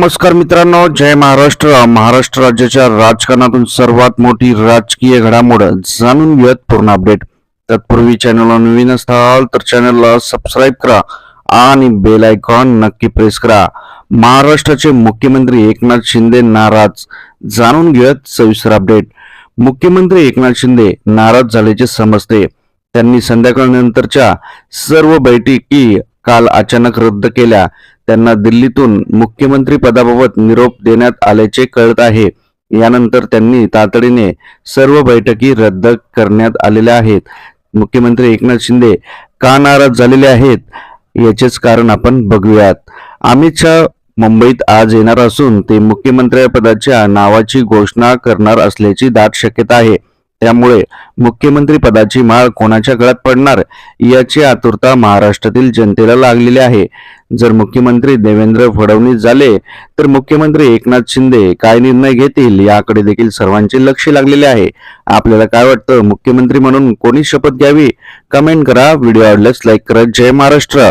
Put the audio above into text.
नमस्कार मित्रांनो जय महाराष्ट्र. महाराष्ट्र राज्याच्या राजकारणातून सर्वात मोठी राजकीय घडामोड जाणून घेऊयात पूर्ण अपडेट तत्पूर्वी चॅनलला नवीन असाल तर चॅनलला सबस्क्राईब करा आणि बेल आयकॉन नक्की प्रेस करा. महाराष्ट्राचे मुख्यमंत्री एकनाथ शिंदे नाराज. जाणून घेऊयात सविस्तर अपडेट मुख्यमंत्री एकनाथ शिंदे नाराज झाल्याचे समजते. त्यांनी संध्याकाळनंतरच्या सर्व बैठकी काल अचानक रद्द केल्या. त्यांना दिल्लीतून मुख्यमंत्री पदाबाबत निरोप देण्यात आल्याचे कळत आहे. यानंतर त्यांनी तातडीने सर्व बैठकी रद्द करण्यात आलेल्या आहेत. मुख्यमंत्री एकनाथ शिंदे का नाराज झालेले आहेत याचेच कारण आपण बघूयात. अमित शहा मुंबईत आज येणार असून ते मुख्यमंत्र्यापदाच्या नावाची घोषणा करणार असल्याची दाट शक्यता आहे. त्यामुळे मुख्यमंत्री पदाची माळ कोणाच्या गळ्यात पडणार याची आतुरता महाराष्ट्रातील जनतेला लागलेली आहे. जर मुख्यमंत्री देवेंद्र फडणवीस झाले तर मुख्यमंत्री एकनाथ शिंदे काय निर्णय घेतील याकडे देखील सर्वांचे लक्ष लागलेले आहे. आपल्याला काय वाटतं? मुख्यमंत्री म्हणून कोणी शपथ घ्यावी? कमेंट करा. व्हिडिओ आवडल्यास लाईक करा. जय महाराष्ट्र!